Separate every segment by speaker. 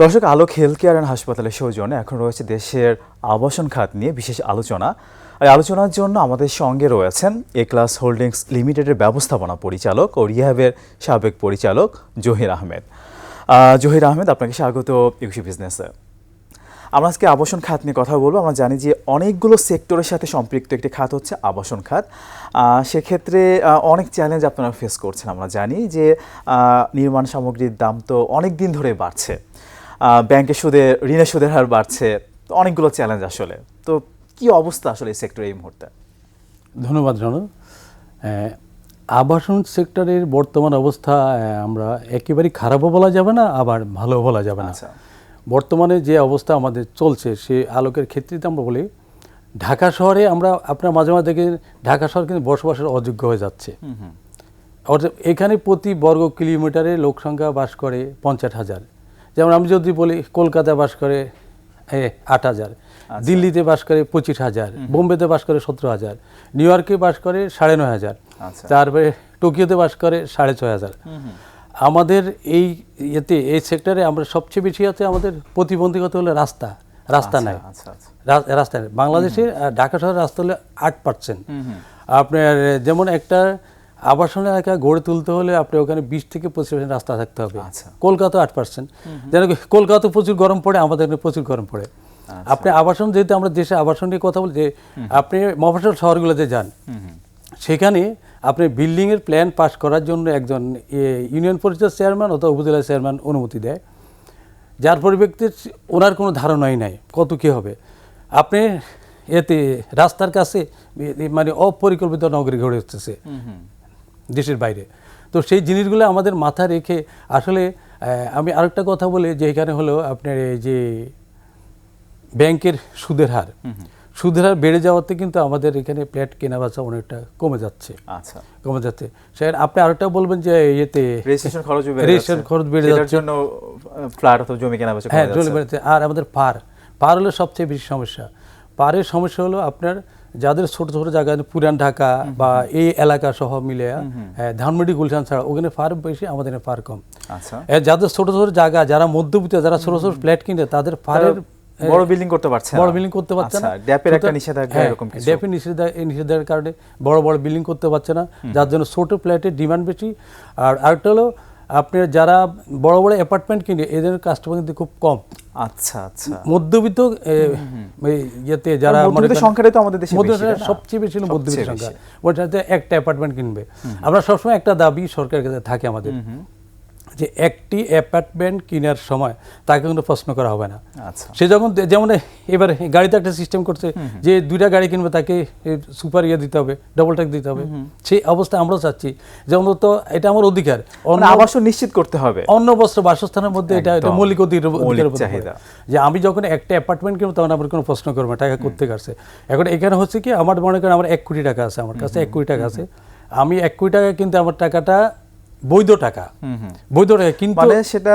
Speaker 1: দর্শক আলোক health care and হাসপাতালের সৌজন্যে এখন রয়েছে দেশের আবাসন খাত নিয়ে বিশেষ আলোচনা। এই আলোচনার জন্য আমাদের সঙ্গে রয়েছেন এ ক্লাস হোল্ডিংস লিমিটেডের ব্যবস্থাপনা পরিচালক ও রিহ্যাবের সাবেক পরিচালক জহির আহমেদ। আহ, জহির আহমেদ আপনাকে স্বাগত ইউসি বিজনেসে আমরা আজকে আবাসন খাত নিয়ে কথা বলব। আমরা জানি যে অনেকগুলো সেক্টরের সাথে সম্পৃক্ত একটি খাত হচ্ছে আবাসন খাত। সেক্ষেত্রে অনেক চ্যালেঞ্জ আপনারা ফেস করছেন। আমরা জানি যে নির্মাণ সামগ্রীর দাম তো অনেক দিন ধরে বাড়ছে। ব্যাংকের সুদে ঋণের সুদের হার বাড়ছে তো অনেকগুলো চ্যালেঞ্জ আসলে। তো কি অবস্থা আসলে এই সেক্টরে এই মুহূর্তে?
Speaker 2: ধন্যবাদ জানো আবাসন সেক্টরের বর্তমান অবস্থা আমরা একেবারেই খারাপও বলা যাবে না আবার ভালো বলা যাবে না।
Speaker 1: আচ্ছা।
Speaker 2: বর্তমানে যে অবস্থা আমাদের চলছে সে আলোকের ক্ষেত্রে আমরা বলি ঢাকা শহরে আমরা আপনার মাঝে মাঝে দেখি ঢাকা শহর কিন্তু বসবাসের অযোগ্য হয়ে যাচ্ছে। অর্থাৎ এখানে প্রতি বর্গ কিলোমিটারে লোক সংখ্যা বাস করে পঞ্চাশ হাজার। যেমন আমি যদি বলি কলকাতায় বাস করে আট হাজার। দিল্লিতে বাস করে পঁচিশ হাজার। বোম্বেতে বাস করে সতেরো হাজার। নিউ ইয়র্কে বাস করে সাড়ে নয় হাজার।
Speaker 1: আচ্ছা।
Speaker 2: তারপরে টোকিওতে বাস করে সাড়ে ছয় হাজার। আমাদের এই ইয়েতে এই সেক্টরে আমরা সবচেয়ে বেশি আছে আমাদের প্রতিবন্ধকতা হলো রাস্তা। রাস্তা নাই।
Speaker 1: আচ্ছা আচ্ছা।
Speaker 2: রা- রাস্তা নেই। বাংলাদেশের ঢাকা শহরের রাস্তা হলে আট পার্সেন্ট আপনার যেমন একটা আবাসন এলাকা গড়ে তুলতে হলে আপনি ওখানে বিশ থেকে পঁচিশ পার্সেন্ট রাস্তা থাকতে হবে।
Speaker 1: আচ্ছা।
Speaker 2: কলকাতা আট পার্সেন্ট যেন কলকাতা প্রচুর গরম পড়ে আমাদের এখানে প্রচুর গরম পড়ে।
Speaker 1: আচ্ছা।
Speaker 2: আপনি আবাসন যেহেতু আমরা দেশে আবাসন নিয়ে কথা বলছি যে আপনি মফসল শহরগুলোতে যান সেখানে আপনি বিল্ডিংয়ের প্ল্যান পাস করার জন্য একজন ইউনিয়ন পরিষদ চেয়ারম্যান অথবা উপজেলা চেয়ারম্যান অনুমতি দেয়। যার পরিপ্রেক্ষিতে ওনার কোনো ধারণাই নাই কত কী হবে। আপনি এতে রাস্তার কাছে মানে অপরিকল্পিত নগরী গড়ে উঠতেছে। দেশের বাইরে। তো সেই জিনিসগুলো আমাদের মাথায় রেখে আসলে আমি আরেকটা কথা বলি যে এখানে হলো আপনার এই যে ব্যাংকের সুদের হার। সুদের হার বেড়ে যাওয়াতে কিন্তু আমাদের এখানে ফ্ল্যাট কেনা বেচা অনেকটা কমে যাচ্ছে।
Speaker 1: আচ্ছা।
Speaker 2: কমে যাচ্ছে। স্যার আপনি আরেকটা বলবেন যে ইয়েতে
Speaker 1: রেজিস্ট্রেশন
Speaker 2: খরচ বেড়ে যাচ্ছে।
Speaker 1: জন্য ফ্ল্যাট অথবা জমি কেনা বেচা
Speaker 2: হ্যাঁ
Speaker 1: যাচ্ছে।
Speaker 2: বেড়াচ্ছে আর আমাদের পার পার হলো সবচেয়ে বেশি সমস্যা। পারের সমস্যা হলো আপনার যাদের ছোট ছোট জায়গা পুরান ঢাকা বা এই এলাকা সহ মিলে হ্যাঁ, ধানমন্ডি গুলশান ছাড়া ওখানে ফার বেশি আমাদের ফার কম।
Speaker 1: আচ্ছা।
Speaker 2: যাদের ছোট ছোট জায়গা যারা মধ্যবিত্ত যারা ছোট ছোট ফ্ল্যাট কিনে তাদের ফারের
Speaker 1: বড় বিল্ডিং করতে পারছে
Speaker 2: বড় বিল্ডিং করতে পারছে না।
Speaker 1: আচ্ছা, ড্যাপের একটা নিষেধাজ্ঞা
Speaker 2: হ্যাঁ,
Speaker 1: এরকম কিছু।
Speaker 2: ড্যাপের নিষেধাজ্ঞা নিষেধাজ্ঞার কারণে বড় বড় বিল্ডিং করতে পারছে না। যার জন্য ছোট ফ্ল্যাটের ডিমান্ড বেশি। আর আরেকটা হলো আপনার যারা বড় বড় অ্যাপার্টমেন্ট কিনে এদের কাস্টমার কিন্তু খুব কম।
Speaker 1: আচ্ছা আচ্ছা।
Speaker 2: মধ্যবিত্ত এই ইয়েতে যারা
Speaker 1: সংখ্যাটাই তো আমাদের দেশে
Speaker 2: সবচেয়ে বেশি মধ্যবিত্ত সংখ্যা। ওটাতে একটা অ্যাপার্টমেন্ট কিনবে। আমরা সবসময় একটা দাবি সরকারের কাছে থাকে আমাদের। যে একটি অ্যাপার্টমেন্ট কেনার সময় তাকে কোনো প্রশ্ন করা হবে না।
Speaker 1: আচ্ছা।
Speaker 2: সে যখন যেমন এবার গাড়িতে একটা সিস্টেম করছে যে দুইটা গাড়ি কিনবে তাকে সুপার ইয়ে দিতে হবে ডবল ট্যাক্স দিতে হবে। সেই অবস্থা আমরাও চাচ্ছি। যেমন তো এটা আমার অধিকার। অন্য
Speaker 1: মানে আবাসন নিশ্চিত করতে হবে।
Speaker 2: অন্য বস্ত্র বাসস্থানের মধ্যে এটা এটা মৌলিক অধিকার। যে আমি যখন একটা অ্যাপার্টমেন্ট কিনবো তখন আমার কোনো প্রশ্ন করব টাকা করতে পারছে এখন এখানে হচ্ছে কি আমার মনে করেন আমার এক কোটি টাকা আছে আমার কাছে এক কোটি টাকা আছে। আমি এক কোটি টাকা কিন্তু আমার টাকাটা বৈধ টাকা। বৈধ টাকা কিন্তু
Speaker 1: মানে সেটা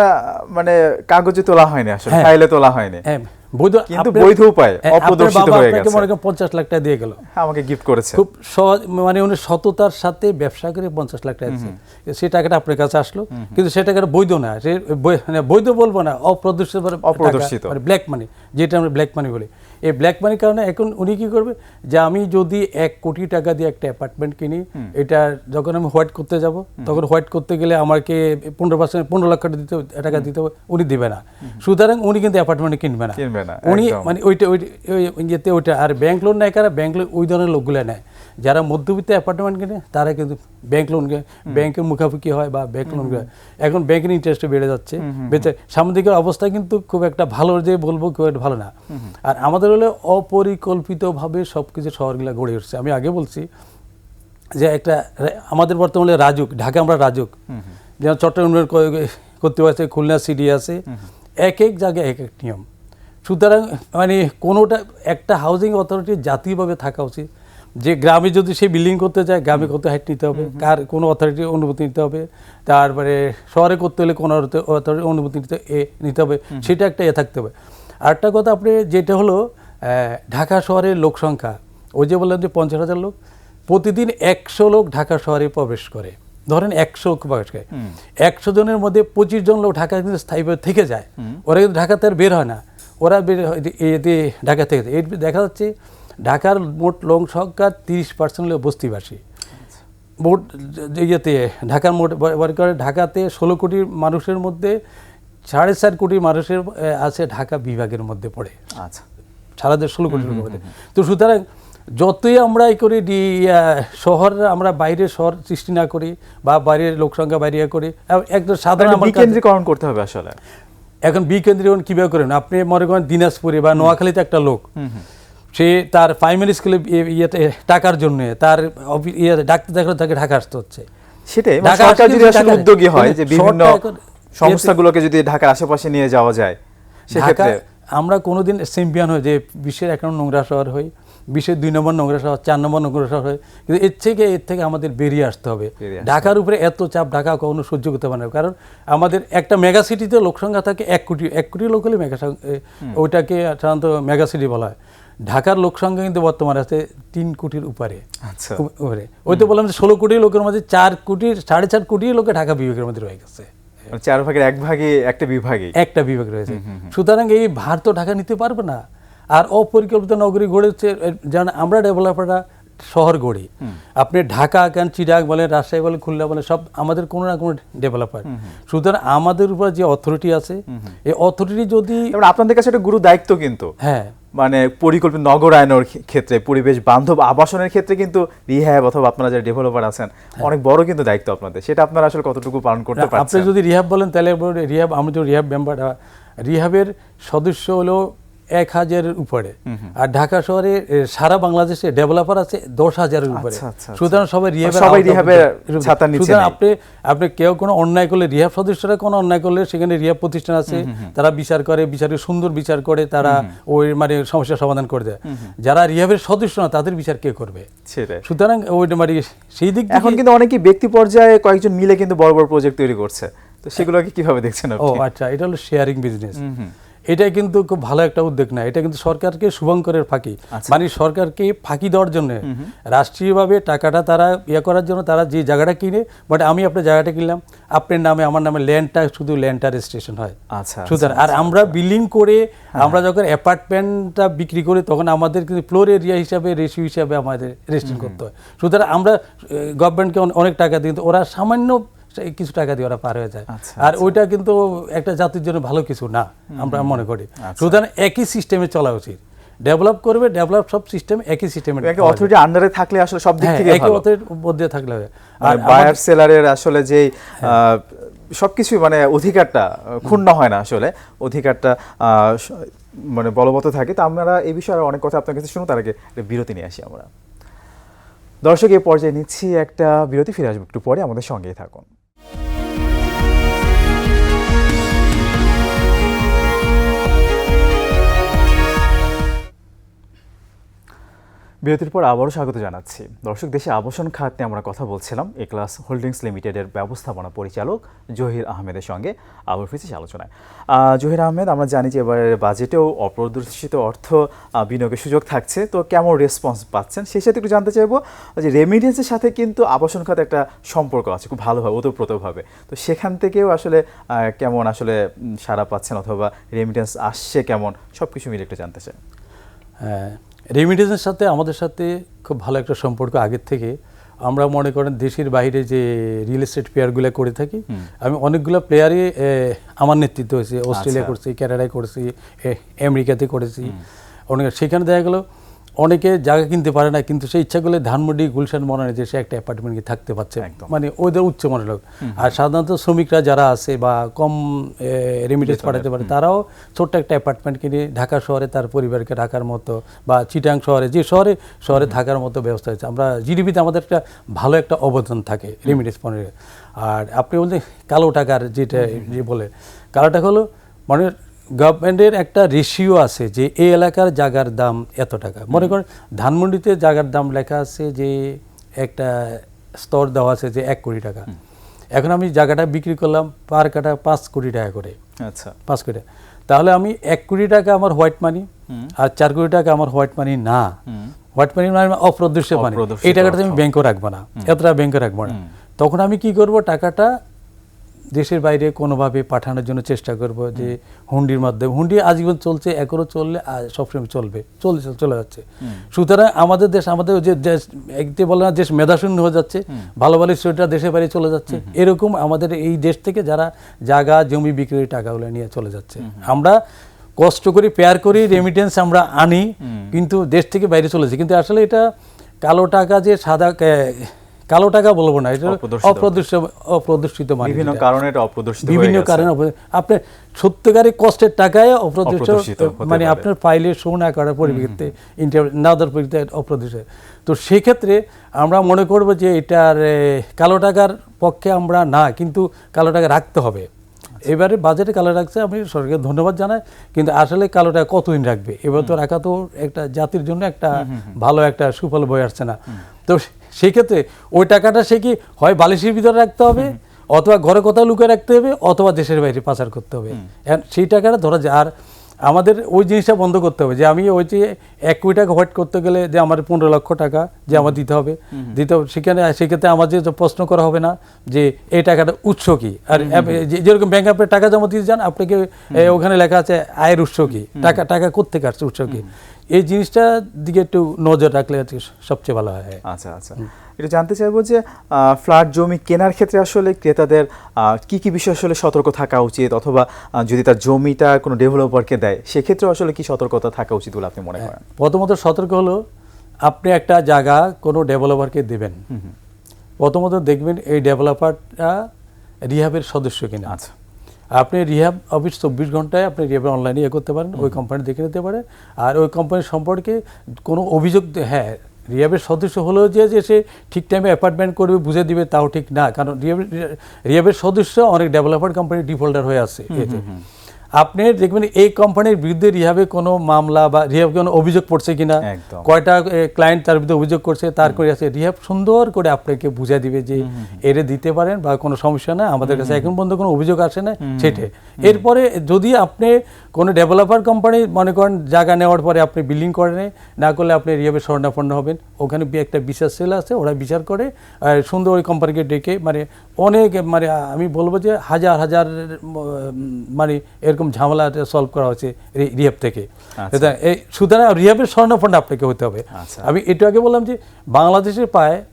Speaker 1: মানে কাগজে তোলা হয়নি আসলে
Speaker 2: হ্যাঁ।
Speaker 1: ফাইলে তোলা হয়নি।
Speaker 2: হ্যাঁ, বৈধ
Speaker 1: কিন্তু বৈধ উপায়ে,
Speaker 2: হ্যাঁ,
Speaker 1: অপ্রদর্শিত
Speaker 2: বাবা
Speaker 1: হয়ে
Speaker 2: আপনাকে
Speaker 1: গেছে।
Speaker 2: মনে করেন পঞ্চাশ লাখ টাকা দিয়ে গেল।
Speaker 1: আমাকে গিফট করেছে।
Speaker 2: খুব সহজ মানে উনি সততার সাথে ব্যবসা করে পঞ্চাশ লাখ টাকা দিচ্ছে সেই টাকাটা আপনার কাছে আসলো কিন্তু সে টাকাটা বৈধ না সে মানে বৈধ বলব না অপ্রদর্শিত টাকা,
Speaker 1: অপ্রদর্শিত।
Speaker 2: মানে ব্ল্যাক মানি যেটা আমরা ব্ল্যাক মানি বলি। এই ব্ল্যাক মানির কারণে এখন উনি কি করবে? যে আমি যদি এক কোটি টাকা দিয়ে একটা অ্যাপার্টমেন্ট কিনি এটা যখন আমি হোয়াইট করতে যাব তখন হোয়াইট করতে গেলে আমাকে পনেরো পার্সেন্ট পনেরো লাখ টাকা দিতে টাকা দিতে হবে উনি দিবে না। সুতরাং উনি কিন্তু অ্যাপার্টমেন্ট কিনবে না। উনি মানে ওইটা ওই ওই ইয়েতে ওইটা আর ব্যাংক লোন নেয় কারা? ব্যাংক লোন ওই ধরনের লোকগুলো নেয়। যারা মধ্যবিত্ত অ্যাপার্টমেন্ট কিনে তারা কিন্তু ব্যাংক লোন ব্যাংকের মুখামুখি হয় বা ব্যাংক লোন এখন ব্যাংকের ইন্টারেস্ট বেড়ে যাচ্ছে। বেঁচে সামনের দিকের অবস্থা কিন্তু খুব একটা ভালো যে বলব খুব একটা ভালো না। আর আমাদের হলে অপরিকল্পিতভাবে সব কিছু শহরগুলো গড়ে উঠছে। আমি আগে বলছি যে একটা আমাদের বর্তমানে রাজুক ঢাকা আমরা রাজুক। যেমন চট্টগ্রামের করতে আছে খুলনা সিডি আছে। এক এক জায়গায় এক এক নিয়ম। সুতরাং মানে কোনোটা একটা হাউজিং অথরিটি জাতীয়ভাবে থাকা উচিত। যে গ্রামে যদি সে বিল্ডিং করতে চায় গ্রামে কত হাইট নিতে হবে কার কোনো অথরিটির অনুমতি নিতে হবে তারপরে শহরে করতে হলে কোনো অথরিটির অনুমতি নিতে এ নিতে হবে সেটা একটা এ থাকতে হবে। আরেকটা কথা আপনি যেটা হলো ঢাকা শহরের লোক সংখ্যা ওই যে বললেন যে পঞ্চাশ হাজার লোক প্রতিদিন একশো লোক ঢাকা শহরে প্রবেশ করে। ধরেন একশো প্রবেশ করে। একশো জনের মধ্যে পঁচিশ জন লোক ঢাকা কিন্তু স্থায়ীভাবে থেকে যায়। ওরা কিন্তু ঢাকাতে আর বের হয় না। ওরা বের হয় ঢাকা থেকে যায়। এর দেখা যাচ্ছে ঢাকার মোট লোক সংখ্যা তিরিশ পার্সেন্ট হলো বস্তিবাসী। মোট ইয়েতে ঢাকার মোট করে ঢাকাতে ষোলো কোটি মানুষের মধ্যে সাড়ে চার কোটি মানুষের আছে ঢাকা বিভাগের মধ্যে পড়ে।
Speaker 1: আচ্ছা।
Speaker 2: সারা দেশ ষোলো কোটি মধ্যে। তো সুতরাং যতই আমরা এই করি ডি- শহর আমরা বাইরের শহর সৃষ্টি না করি বা বাইরের লোক সংখ্যা বাইরে ইয়ে করি একদম সাধারণ
Speaker 1: বিকেন্দ্রীকরণ করতে হবে আসলে।
Speaker 2: এখন বিকেন্দ্রীকরণ কীভাবে করেন? আপনি মনে করেন দিনাজপুরে বা নোয়াখালীতে একটা লোক। সে তার প্রাইমারি স্কুলে ইয়েতে টাকার জন্য তার ইয়ে ডাক্তার দেখালে তাকে ঢাকা আসতে হচ্ছে।
Speaker 1: সেটাই মানে সরকার যদি আসলে উদ্যোগী হয় যে বিভিন্ন সংস্থাগুলোকে যদি ঢাকার আশেপাশে নিয়ে যাওয়া যায় সেক্ষেত্রে
Speaker 2: আমরা কোনোদিন চ্যাম্পিয়ন হই যে বিশ্বের এক নম্বর নোংরা শহর হই বিশ্বের দুই নম্বর নোংরা শহর চার নম্বর নোংরা শহর হয় কিন্তু এর থেকে এর থেকে আমাদের বেরিয়ে আসতে হবে। ঢাকার উপরে এত চাপ ঢাকা কখনো সহ্য করতে পারে না কারণ আমাদের একটা মেগা সিটিতে লোক সংখ্যা থাকে এক কোটি এক কোটি লোক হলে মেগা ওইটাকে সাধারণত মেগা সিটি বলা হয়। ঢাকার লোক সংখ্যা কিন্তু বর্তমানে আছে তিন কোটির উপরে।
Speaker 1: আচ্ছা।
Speaker 2: উপরে। ওই তো বললাম যে ষোলো কোটি লোকের মধ্যে চার কোটি সাড়ে চার কোটি লোকে ঢাকা বিভাগের মধ্যে রয়ে গেছে।
Speaker 1: মানে চার ভাগের এক ভাগে একটা বিভাগে।
Speaker 2: একটা বিভাগ রয়েছে। সুতরাং এই ভার তো ঢাকা নিতে পারবে না। আর অপরিকল্পিত নগরী গড়েছে যেন আমরা ডেভেলপাররা শহর গড়ি। আপনি ঢাকা কেন চিরাগ বলেন রাজশাহী বলেন খুলনা বলেন সব আমাদের কোনো না কোনো ডেভেলপার। সুতরাং আমাদের উপর যে অথরিটি আছে এই অথরিটি যদি
Speaker 1: আপনাদের কাছে একটা গুরু দায়িত্ব কিন্তু।
Speaker 2: হ্যাঁ।
Speaker 1: মানে পরিকল্পিত নগরায়নের ক্ষে- ক্ষেত্রে পরিবেশ বান্ধব আবাসনের ক্ষেত্রে কিন্তু রিহ্যাব অথবা আপনারা যারা ডেভেলপার আছেন অনেক বড় কিন্তু দায়িত্ব আপনাদের। সেটা আপনারা আসলে কতটুকু পালন করতে
Speaker 2: আপনি যদি রিহ্যাব বলেন তাহলে রিহ্যাব আমি যে রিহ্যাব মেম্বার রিহ্যাবের সদস্য হলো এক হাজারের উপরে। আর ঢাকা শহরে সারা বাংলাদেশে ডেভেলপার আছে দশ হাজারের উপরে।
Speaker 1: আচ্ছা, আচ্ছা,
Speaker 2: সুতরাং সবাই
Speaker 1: সবাই
Speaker 2: সুতরাং আপনি আপনি কেউ কোনো অন্যায় করলে রিহাব সদস্যরা কোনো অন্যায় করলে সেখানে রিহাব প্রতিষ্ঠান আছে। তারা বিচার করে বিচারে সুন্দর বিচার করে তারা ওই মানে সমস্যার সমাধান করে দেয়। যারা রিহাবের সদস্য না তাদের বিচার কে করবে? সুতরাং ওই মানে সেই দিক
Speaker 1: এখন কিন্তু অনেকেই ব্যক্তি পর্যায়ে কয়েকজন মিলে কিন্তু বড় বড় প্রজেক্ট তৈরি করছে। তো সেগুলোকে কীভাবে দেখছেন
Speaker 2: ও আচ্ছা এটা হলো শেয়ারিং বিজনেস এটা কিন্তু খুব ভালো একটা উদ্যোগ না এটা কিন্তু সরকারকে শুভঙ্করের ফাঁকি।
Speaker 1: আচ্ছা।
Speaker 2: মানে সরকারকে ফাঁকি দেওয়ার জন্য রাষ্ট্রীয়ভাবে টাকাটা তারা ইয়ে করার জন্য তারা যে জায়গাটা কিনে বাট আমি আপনার জায়গাটা কিনলাম আপনার নামে আমার নামে ল্যান্ডটা শুধু ল্যান্ডটা রেজিস্ট্রেশন হয়।
Speaker 1: আচ্ছা
Speaker 2: সুতরাং আর আমরা বিল্ডিং করে আমরা যখন অ্যাপার্টমেন্টটা বিক্রি করি তখন আমাদের কিন্তু ফ্লোর এরিয়া হিসাবে রেশিও হিসাবে আমাদের রেজিস্ট্রেশন করতে হয়। সুতরাং আমরা গভর্নমেন্টকে অনেক টাকা দিই কিন্তু ওরা সামান্য কিছু টাকা দিয়ে ওরা পার হয়ে যায়।
Speaker 1: আচ্ছা,
Speaker 2: আর ওইটা কিন্তু একটা জাতির জন্য ভালো কিছু না আমরা মনে করি।
Speaker 1: আচ্ছা।
Speaker 2: সুতরাং একই সিস্টেমে চলা উচিত। ডেভেলপ করবে ডেভেলপ সব সিস্টেম একই সিস্টেমে
Speaker 1: অথরিটি আন্ডারে থাকলে আসলে সব দিক থেকে
Speaker 2: হ্যাঁ, একই অথরিটির মধ্যে থাকলে আর
Speaker 1: বায়ার সেলারের আসলে যে সবকিছু মানে অধিকারটা ক্ষুণ্ণ হয় না আসলে। অধিকারটা আহ, মানে বলবৎ থাকে। তো আমরা এই বিষয়ে অনেক কথা আপনার কাছে শুনুন তার আগে একটা বিরতি নিয়ে আসি আমরা। দর্শক এই পর্যায়ে নিচ্ছি একটা বিরতি ফিরে আসব একটু পরে। আমাদের সঙ্গেই থাকুন। বিরতির পর আবারও স্বাগত জানাচ্ছি। দর্শক, দেশে আবাসন খাত নিয়ে আমরা কথা বলছিলাম। এ ক্লাস হোল্ডিংস লিমিটেডের ব্যবস্থাপনা পরিচালক জহির আহমেদের সঙ্গে আবার ফিরছি আলোচনায়। জহির আহমেদ, আমরা জানি যে এবারের বাজেটেও অপ্রদর্শিত অর্থ বিনিয়োগের সুযোগ থাকছে। তো কেমন রেসপন্স পাচ্ছেন? সেই সাথে একটু জানতে চাইব যে রেমিডেন্সের সাথে কিন্তু আবাসন খাতে একটা সম্পর্ক আছে, খুব ভালোভাবে, ওতপ্রোতভাবে। তো সেখান থেকেও আসলে কেমন আসলে সাড়া পাচ্ছেন অথবা রেমিডেন্স আসছে কেমন? সব কিছু মিলে একটু জানতে চাই।
Speaker 2: রেমিটেন্সের সাথে আমাদের সাথে খুব ভালো একটা সম্পর্ক আগের থেকে। আমরা মনে করেন দেশের বাইরে যে রিয়েল এস্টেট প্লেয়ারগুলো করে থাকি আমি অনেকগুলো প্লেয়ারই আমার নেতৃত্ব হয়েছে অস্ট্রেলিয়া
Speaker 1: আচ্ছা।
Speaker 2: করছি ক্যানাডায় করেছি আমেরিকাতে করেছি। অনেক সেখানে দেখা গেলো অনেকে জায়গা কিনতে পারে না কিন্তু সেই ইচ্ছা করলে ধানমন্ডি গুলশান মনে যে সে একটা অ্যাপার্টমেন্ট থাকতে পারছে। মানে ওদের উচ্চ মনের লোক আর সাধারণত শ্রমিকরা যারা আছে বা কম রেমিটেন্স পাঠাতে পারে তারাও ছোট্ট একটা অ্যাপার্টমেন্ট কিনে ঢাকা শহরে তার পরিবারকে ঢাকার মতো বা চিটাং শহরে যে শহরে শহরে থাকার মতো ব্যবস্থা হয়েছে। আমরা জিডিপিতে আমাদের একটা ভালো একটা অবদান থাকে রেমিটেন্স পণ্যের। আর আপনি বলতে কালো টাকার যেটা যে বলে কালো টাকা হলো মানে গভর্নমেন্টের একটা রেশিও আছে যে এই এলাকার জায়গার দাম এত টাকা। মনে করেন ধানমন্ডিতে জায়গার দাম লেখা আছে যে একটা স্তর দেওয়া আছে যে এক কোটি টাকা। এখন আমি জায়গাটা বিক্রি করলাম পার কাটা পাঁচ কোটি টাকা করে।
Speaker 1: আচ্ছা।
Speaker 2: পাঁচ কোটি টাকা। তাহলে আমি এক কোটি টাকা আমার হোয়াইট মানি আর চার কোটি টাকা আমার হোয়াইট মানি না। হোয়াইট মানি মানে অপ্রদর্শ্য মানি। এই টাকাটা আমি ব্যাংকে রাখব না। এতটা ব্যাংকে রাখব না। তখন আমি কি করব? টাকাটা দেশের বাইরে কোনোভাবে পাঠানোর জন্য চেষ্টা করব যে হুন্ডির মাধ্যমে হুন্ডি আজীবন চলছে এখনও চললে সবসময় চলবে চলে চলে যাচ্ছে। সুতরাং আমাদের দেশ আমাদের যে দেশ একটি বলে না দেশ মেধাশূন্য হয়ে যাচ্ছে ভালো ভালো স্টুডেন্টরা দেশের বাইরে চলে যাচ্ছে এরকম আমাদের এই দেশ থেকে যারা জায়গা জমি বিক্রির টাকাগুলো নিয়ে চলে যাচ্ছে। আমরা কষ্ট করি পেয়ার করি রেমিটেন্স আমরা আনি কিন্তু দেশ থেকে বাইরে চলেছে কিন্তু আসলে এটা কালো টাকা যে সাদা কালো টাকা বলব না এটা
Speaker 1: অপ্রদর্শিত।
Speaker 2: অপ্রদর্শিত অপ্রদর্শিত মানে
Speaker 1: বিভিন্ন কারণে এটা অপ্রদর্শিত
Speaker 2: বিভিন্ন কারণে আপনি সত্যিকারে কষ্টের টাকায় অপ্রদর্শিত
Speaker 1: অপ্রদর্শিত
Speaker 2: মানে আপনার ফাইলে শো না করার পরিপ্রেক্ষিতে ইন্টার না দেওয়ার পরিপ্রেক্ষিতে অপ্রদর্শিত। তো সেক্ষেত্রে আমরা মনে করব যে এটার কালো টাকার পক্ষে আমরা না কিন্তু কালো টাকা রাখতে হবে। এবারে বাজেটে কালো রাখছে আমি সরকারকে ধন্যবাদ জানাই কিন্তু আসলে কালোটা কতদিন রাখবে? এবার তো রাখা তো একটা জাতির জন্য একটা ভালো একটা সুফল বয়ে আসছে না। তো সেক্ষেত্রে ওই টাকাটা সে কি হয় বালিশের ভিতরে রাখতে হবে অথবা ঘরে কোথাও লুকিয়ে রাখতে হবে অথবা দেশের বাইরে পাচার করতে হবে। সেই টাকাটা ধরা যায়। আর আমাদের ওই জিনিসটা বন্ধ করতে হবে যে আমি ওই যে এক কোটি টাকা হোয়াইট করতে গেলে যে আমার পনেরো লক্ষ টাকা যে আমার দিতে হবে দিতে হবে সেখানে সেক্ষেত্রে আমার যে প্রশ্ন করা হবে না যে এই টাকাটা উৎস কি? আর যেরকম ব্যাংক আপনি টাকা জমা দিতে যান আপনাকে ওখানে লেখা আছে আয়ের উৎস কি? টাকা টাকা কোথেকে আসছে উৎস কি? এই জিনিসটার দিকে একটু নজর রাখলে সবচেয়ে ভালো হয়।
Speaker 1: আচ্ছা আচ্ছা। এটা জানতে চাইব যে ফ্ল্যাট জমি কেনার ক্ষেত্রে আসলে ক্রেতাদের কি কি বিষয় আসলে সতর্ক থাকা উচিত? অথবা যদি তার জমিটা কোনো ডেভেলপারকে দেয় সেক্ষেত্রে আসলে কি সতর্কতা থাকা উচিত বলে আপনি মনে করেন?
Speaker 2: প্রথমত সতর্ক হলো আপনি একটা জায়গা কোনো ডেভেলপারকে দেবেন। প্রথমত দেখবেন এই ডেভেলপারটা রিহাবের সদস্য কিনা।
Speaker 1: আচ্ছা।
Speaker 2: আপনি রিহাব অফিস চব্বিশ ঘন্টায় আপনি রিহাবের অনলাইনে ইয়ে করতে পারেন ওই কোম্পানি দেখে নিতে পারে। আর ওই কোম্পানির সম্পর্কে কোনো অভিযোগ হ্যাঁ রিহাবের সদস্য হলেও যে যে সে ঠিক টাইমে অ্যাপার্টমেন্ট করবে বুঝে দিবে তাও ঠিক না। কারণ রিহাবের রিহাবের সদস্য অনেক ডেভেলপার কোম্পানি ডিফল্টার হয়ে আছে এতে। আপনি দেখবেন এই কোম্পানির বিরুদ্ধে রিহাবে কোনো মামলা বা রিহাব কোনো অভিযোগ পড়ছে কিনা কয়টা ক্লায়েন্ট তার বিরুদ্ধে অভিযোগ করছে তার করে আছে রিহাব সুন্দর করে আপনাকে বুঝিয়ে দিবে যে এরে দিতে পারেন বা কোনো সমস্যা না আমাদের কাছে এখন পর্যন্ত কোনো অভিযোগ আসে না সেটাই। এরপরে যদি আপনি কোনো ডেভেলপার কোম্পানি মনে করেন জায়গা নেওয়ার পরে আপনি বিল্ডিং করেন না করলে আপনি রিহাবে স্বর্ণাপন্ন হবেন। ওখানে একটা বিচার সেল আছে ওরা বিচার করে সুন্দর ওই কোম্পানিকে ডেকে মানে অনেক মানে আমি বলব যে হাজার হাজার মানে এরকম ঝামেলা সলভ করা হচ্ছে রি- রিহাব থেকে।
Speaker 1: আচ্ছা।
Speaker 2: এই সুতরাং রিহাবের স্বর্ণাপন্ন আপনাকে হতে হবে।
Speaker 1: আচ্ছা।
Speaker 2: আমি একটু আগে বললাম যে বাংলাদেশে প্রায়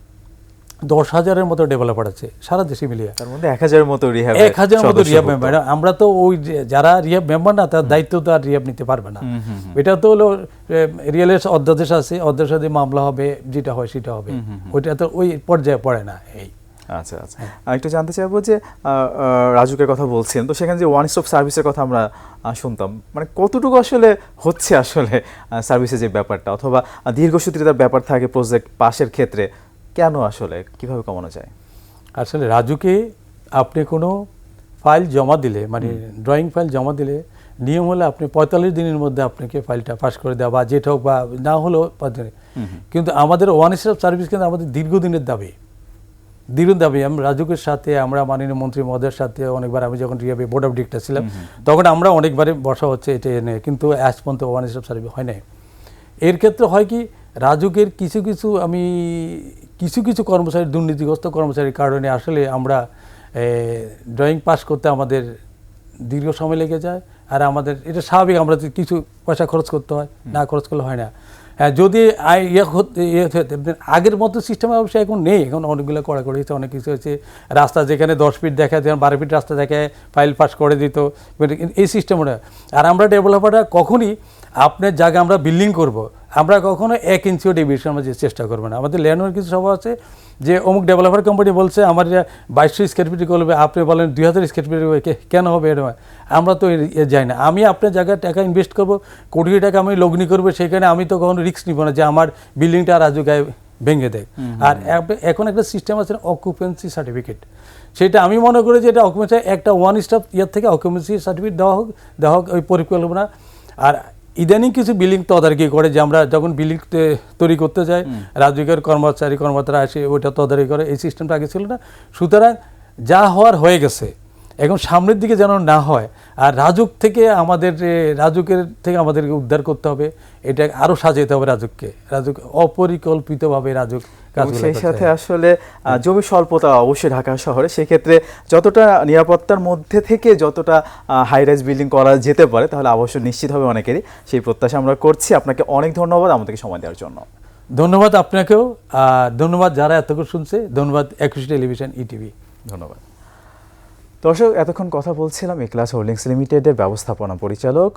Speaker 2: দশ হাজারের মতো ডেভেলপার আছে সারা দেশে মিলিয়ে।
Speaker 1: তার মধ্যে এক হাজারের মতো রিহাব
Speaker 2: এক হাজারের মতো রিহাব মেম্বার আমরা তো ওই যারা রিহাব মেম্বার না তার দায়িত্ব তো আর রিহাব নিতে পারবে না। এটা তো হলো রিয়েলের অধ্যাদেশ আছে অধ্যাদেশ মামলা হবে যেটা হয় সেটা হবে। ওইটা তো ওই পর্যায়ে পড়ে না এই।
Speaker 1: আচ্ছা আচ্ছা। একটু জানতে চাইব যে রাজুকের কথা বলছেন তো সেখানে যে ওয়ান স্টপ সার্ভিসের কথা আমরা শুনতাম মানে কতটুকু আসলে হচ্ছে আসলে সার্ভিসের যে ব্যাপারটা? অথবা দীর্ঘসূত্রিতার ব্যাপার থাকে প্রজেক্ট পাশের ক্ষেত্রে কেন আসলে কীভাবে কমানো যায়?
Speaker 2: আসলে রাজুকে আপনি কোনো ফাইল জমা দিলে মানে ড্রয়িং ফাইল জমা দিলে নিয়ম হলে আপনি পঁয়তাল্লিশ দিনের মধ্যে আপনাকে ফাইলটা পাস করে দেওয়া বা যেটা হোক বা না হলেও কিন্তু আমাদের ওয়ান স্টপ সার্ভিস কিন্তু আমাদের দীর্ঘদিনের দাবি। দীর্ঘ দাবি আমি রাজুকের সাথে আমরা মাননীয় মন্ত্রী মহোদয়ের সাথে অনেকবার আমি যখন রিয়াবে বোর্ড অফ ডিরেক্টর ছিলাম তখন আমরা অনেকবারে বসা হচ্ছে এটা এনে কিন্তু আজ পর্যন্ত ওয়ান স্টপ সার্ভিস হয় নাই। এর ক্ষেত্রে হয় কি রাজুকের কিছু কিছু আমি কিছু কিছু কর্মচারী দুর্নীতিগ্রস্ত কর্মচারীর কারণে আসলে আমরা ড্রয়িং পাস করতে আমাদের দীর্ঘ সময় লেগে যায়। আর আমাদের এটা স্বাভাবিক আমরা কিছু পয়সা খরচ করতে হয় না খরচ করলে হয় না। যদি ইয়ে ইয়ে আগের মতো সিস্টেম অবশ্যই এখন নেই। এখন অনেকগুলো কড়া করে হয়েছে, অনেক কিছু হয়েছে। রাস্তা যেখানে দশ ফিট দেখা যেমন বারো ফিট রাস্তা দেখায় ফাইল পাস করে দিত। এই সিস্টেমটা আর আমরা ডেভেলপাররা কখনই আপনার জায়গা আমরা বিল্ডিং করব আমরা কখনো এক ইঞ্চিও ডিভিশন আমরা চেষ্টা করব না। আমাদের ল্যান্ডমার্ক কিছু সভা আছে যে অমুক ডেভেলপার কোম্পানি বলছে আমার বাইশশো স্কোয়ার ফিট করবে। আপনি বলেন দুই হাজার স্কোয়ার ফিট করবে। কেন হবে এটা? আমরা তো যাই না। আমি আপনার জায়গায় টাকা ইনভেস্ট করব কোটি টাকা আমি লগ্নি করব সেখানে আমি তো কখনো রিস্ক নিব না যে আমার বিল্ডিংটা রাজু গায়ে ভেঙে দেয়। আর এখন একটা সিস্টেম আছে অকুপেন্সি সার্টিফিকেট সেটা আমি মনে করি যে এটা অকুপেন্সি একটা ওয়ান স্টপ ইয়ার থেকে অকুপেন্সি সার্টিফিকেট দেওয়া হোক দেওয়া হোক ওই পরিকল্পনা। আর ইদানিং কিছু বিল্ডিং তদারকি করে যে আমরা যখন বিল্ডিং তৈরি করতে যাই রাজ্যের কর্মচারী কর্মকর্তারা আসে ওইটা তদারকি করে। এই সিস্টেমটা আগে ছিল না। সুতরাং যা হওয়ার হয়ে গেছে। এখন সামনের দিকে যেন না হয় আর রাজুক থেকে আমাদের রাজুকের থেকে আমাদেরকে উদ্ধার করতে হবে এটা আরও সাজাতে হবে রাজুককে। রাজুক অপরিকল্পিতভাবে রাজুক
Speaker 1: সেই সাথে আসলে জমি স্বল্পতা অবশ্যই ঢাকা শহরে সেক্ষেত্রে যতটা নিরাপত্তার মধ্যে থেকে যতটা হাই রাইজ বিল্ডিং করা যেতে পারে তাহলে অবশ্য নিশ্চিত হবে অনেকেরই। সেই প্রত্যাশা আমরা করছি। আপনাকে অনেক ধন্যবাদ আমাদেরকে সময় দেওয়ার জন্য।
Speaker 2: ধন্যবাদ আপনাকেও ধন্যবাদ যারা এতক্ষণ শুনছে ধন্যবাদ একুশ টেলিভিশন ইটিভি
Speaker 1: ধন্যবাদ। দর্শক, এতক্ষণ কথা বলছিলাম এক্লাস ক্লাস হোল্ডিংস লিমিটেডের ব্যবস্থাপনা পরিচালক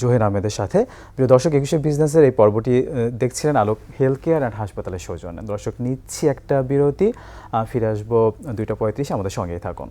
Speaker 1: জোহের আহমেদের সাথে। প্রিয় দর্শক, একুশে বিজনেসের এই পর্বটি দেখছিলেন আলোক হেলথ কেয়ার অ্যান্ড হাসপাতালের সৌজন্যে। দর্শক, নিচ্ছি একটা বিরতি ফিরে আসব দুইটা পঁয়ত্রিশ, আমাদের সঙ্গেই থাকুন।